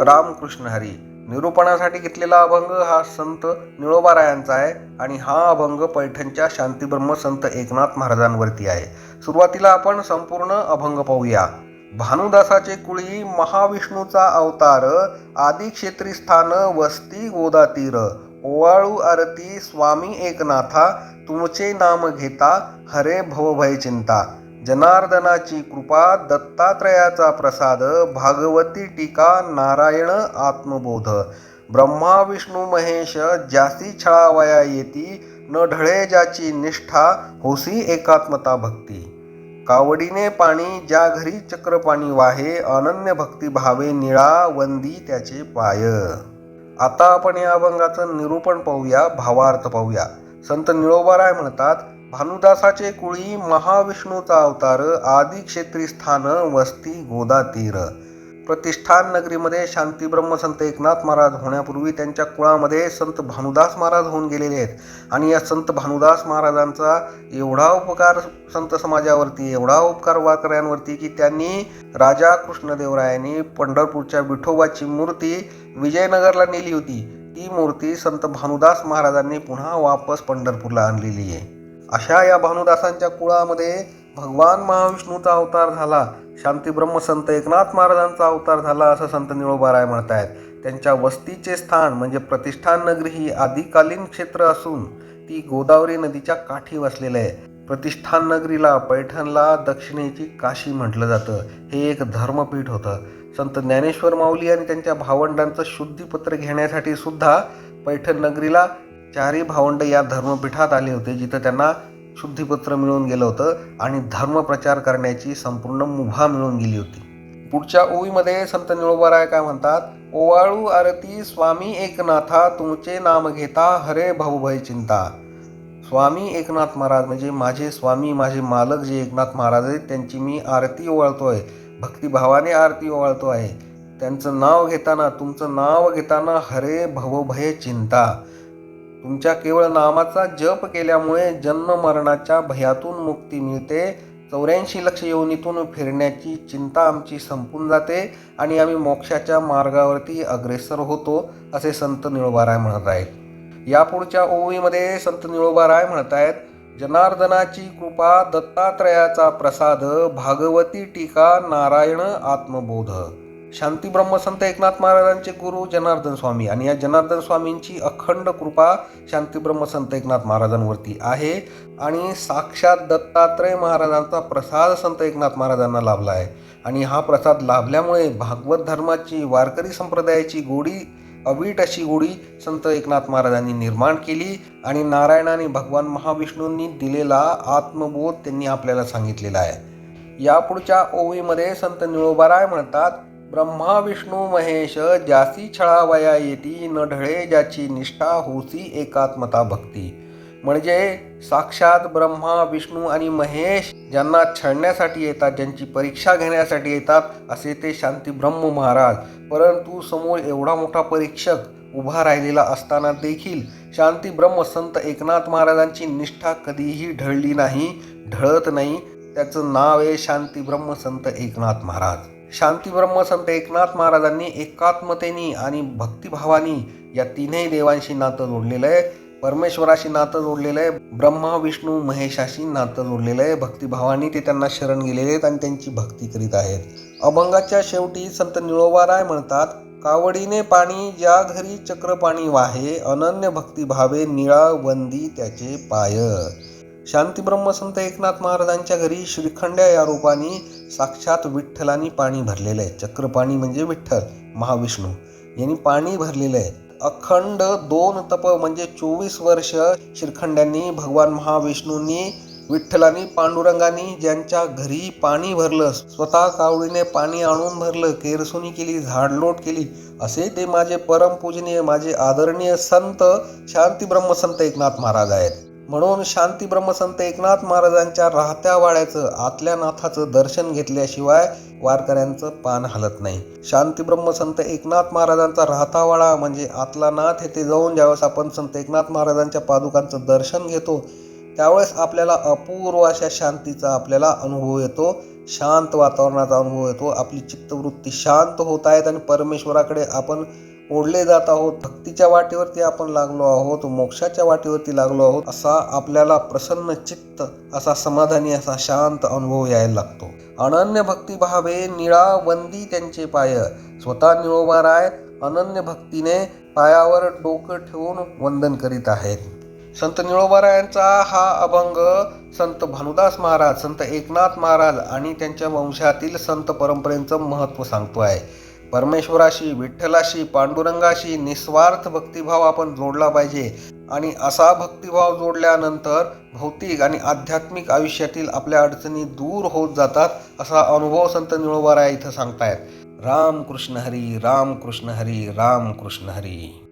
रामकृष्ण हरी. निरूपणासाठी घेतलेला अभंग हा संत निळोबारायांचा आहे आणि हा अभंग पैठणच्या शांतीब्रह्म संत एकनाथ महाराजांवरती आहे. सुरुवातीला आपण संपूर्ण अभंग पाहूया. भानुदासाचे कुळी महाविष्णूचा अवतार आदी क्षेत्री स्थान वस्ती गोदातीर ओवाळू आरती स्वामी एकनाथा तुमचे नाम घेता हरे भवभय चिंता. जनार्दनाची कृपा दत्तात्रयाचा प्रसाद भागवती टीका नारायण आत्मबोध. ब्रह्मा विष्णू महेश जास्ती छळावया येती न ढळे ज्याची निष्ठा होसी एकात्मता भक्ती. कावडीने पाणी ज्या घरी चक्रपाणी वाहे अनन्य भक्ती भावे निळा वंदी त्याचे पाय. आता आपण या अभंगाचं निरूपण पाहूया भावार्थ पाहूया. संत निळोबाराय म्हणतात भानुदासाचे कुळी महाविष्णूचा अवतार आदी क्षेत्री स्थान वस्ती गोदातीर प्रतिष्ठान नगरीमध्ये शांती ब्रह्म संत एकनाथ महाराज होण्यापूर्वी त्यांच्या कुळामध्ये संत भानुदास महाराज होऊन गेलेले आहेत. आणि या संत भानुदास महाराजांचा एवढा उपकार संत समाजावरती एवढा उपकार वारकऱ्यांवरती की त्यांनी राजा कृष्णदेवरायांनी पंढरपूरच्या विठोबाची मूर्ती विजयनगरला नेली होती. ती मूर्ती संत भानुदास महाराजांनी पुन्हा वापस पंढरपूरला आणलेली आहे. अशा या भानुदासांच्या कुळामध्ये भगवान महाविष्णूचा अवतार झाला शांती ब्रह्मसंत एकनाथ महाराजांचा अवतार झाला असं संत निळोबाराय म्हणतायत. त्यांच्या वस्तीचे स्थान म्हणजे प्रतिष्ठान नगरी ही आदिकालीन क्षेत्र असून ती गोदावरी नदीच्या काठी वसलेलं आहे. प्रतिष्ठान नगरीला पैठणला दक्षिणेची काशी म्हटलं जातं. हे एक धर्मपीठ होतं. संत ज्ञानेश्वर माऊली आणि त्यांच्या भावंडांचं शुद्धीपत्र घेण्यासाठी सुद्धा पैठण नगरीला चारही भावंड या धर्मपीठात आले होते जिथं त्यांना शुद्धीपत्र मिळून गेलं होतं आणि धर्मप्रचार करण्याची संपूर्ण मुभा मिळून गेली होती. पुढच्या ओळीमध्ये संत निळोबाराय काय म्हणतात? ओवाळू आरती स्वामी एकनाथा तुमचे नाम घेता हरे भाऊभय चिंता. स्वामी एकनाथ महाराज म्हणजे माझे स्वामी माझे मालक जे एकनाथ महाराज आहेत त्यांची मी आरती ओवाळतो आहे भक्तिभावाने आरती ओवाळतो आहे. त्यांचं नाव घेताना तुमचं नाव घेताना हरे भवभय चिंता. तुमच्या केवळ नामाचा जप केल्यामुळे जन्म मरणाच्या भयातून मुक्ती मिळते. चौऱ्याऐंशी लक्ष योनीतून फिरण्याची चिंता आमची संपून जाते आणि आम्ही मोक्षाच्या मार्गावरती अग्रेसर होतो असे संत निळोबाराय म्हणत आहेत. यापुढच्या ओवीमध्ये संत निळोबाराय म्हणत आहेत जनार्दनाची कृपा दत्तात्रयाचा प्रसाद भागवती टीका नारायण आत्मबोध. शांती ब्रह्मसंत एकनाथ महाराजांचे गुरु जनार्दन स्वामी आणि या जनार्दन स्वामींची अखंड कृपा शांती ब्रह्मसंत एकनाथ महाराजांवरती आहे. आणि साक्षात दत्तात्रय महाराजांचा प्रसाद संत एकनाथ महाराजांना लाभला आहे. आणि हा प्रसाद लाभल्यामुळे भागवत धर्माची वारकरी संप्रदायाची गोडी अवीट अशी गोडी संत एकनाथ महाराजांनी निर्माण केली आणि नारायण आणि भगवान महाविष्णूंनी दिलेला आत्मबोध त्यांनी आपल्याला सांगितलेला आहे. यापुढच्या ओवीमध्ये संत निळोबाराय म्हणतात ब्रह्मा विष्णू महेश ज्यासी छळावया येती न ढळे ज्याची निष्ठा होसी एकात्मता भक्ती. म्हणजे साक्षात ब्रह्मा विष्णू आणि महेश ज्यांना छळण्यासाठी येतात ज्यांची परीक्षा घेण्यासाठी येतात असे ते शांती ब्रह्म महाराज. परंतु समोर एवढा मोठा परीक्षक उभा राहिलेला असताना देखील शांती ब्रह्म संत एकनाथ महाराजांची निष्ठा कधीही ढळली नाही ढळत नाही. त्याचं नाव आहे शांती ब्रह्म संत एकनाथ महाराज. शांती ब्रह्म संत एकनाथ महाराजांनी एकात्मतेने आणि भक्तिभावानी या तीनही देवांशी नातं जोडलेलं आहे. परमेश्वराशी नातं जोडलेलं आहे. ब्रह्मा विष्णू महेशाशी नातं जोडलेलं आहे. भक्तिभावानी ते त्यांना शरण गेलेले आहेत आणि त्यांची भक्ती करीत आहेत. अभंगाच्या शेवटी संत निळोबाराय म्हणतात कावडीने पाणी ज्या घरी चक्रपाणी वाहे अनन्य भक्तिभावे निळा वंदी त्याचे पाय. शांती ब्रह्मसंत एकनाथ महाराजांच्या घरी श्रीखंड्या या रूपाने साक्षात विठ्ठलानी पाणी भरलेलं आहे. चक्रपाणी म्हणजे विठ्ठल महाविष्णू. यांनी पाणी भरलेलं आहे. अखंड दोन तप म्हणजे चोवीस वर्ष श्रीखंड्यांनी भगवान महाविष्णूंनी विठ्ठलानी पांडुरंगानी ज्यांच्या घरी पाणी भरलं स्वतः कावळीने पाणी आणून भरलं केरसुनी केली झाडलोट केली असे ते माझे परमपूजनीय माझे आदरणीय संत शांती ब्रह्मसंत एकनाथ महाराज आहेत. म्हणून शांती ब्रह्मसंत एकनाथ महाराजांच्या राहत्या वाड्याचं आतल्या नाथाचं दर्शन घेतल्याशिवाय वारकऱ्यांचं पान हलत नाही. शांती ब्रह्मसंत एकनाथ महाराजांचा राहता वाडा म्हणजे आतला नाथ येथे जाऊन ज्यावेळेस आपण संत एकनाथ महाराजांच्या पादुकांचं दर्शन घेतो त्यावेळेस आपल्याला अपूर्व अशा शांतीचा आपल्याला अनुभव येतो शांत वातावरणाचा अनुभव येतो आपली चित्तवृत्ती शांत होत आहेत आणि परमेश्वराकडे आपण ओढले जात आहोत भक्तीच्या वाटेवरती आपण लागलो आहोत मोक्षाच्या वाटेवरती लागलो आहोत असा आपल्याला प्रसन्न चित्त असा समाधानी असा शांत अनुभव यायला लागतो. अनन्य भक्ती भावे निळा वंदी त्यांचे पाय. स्वतः निळोबाराय अनन्य भक्तीने पायावर डोकं ठेवून वंदन करीत आहेत. संत निळोबारायांचा हा अभंग संत भानुदास महाराज संत एकनाथ महाराज आणि त्यांच्या वंशातील संत परंपरेचं महत्त्व सांगतो आहे. परमेश्वराशी विठ्ठलाशी पांडुरंगाशी निस्वार्थ भक्तिभाव आपण जोडला पाहिजे. आणि असा भक्तिभाव जोडल्यानंतर भौतिक आणि आध्यात्मिक आयुष्यातील आपल्या अडचणी दूर होत जातात असा अनुभव संत निळोबाराया इथं सांगतायत. राम कृष्ण हरी राम कृष्ण हरी राम कृष्ण हरी.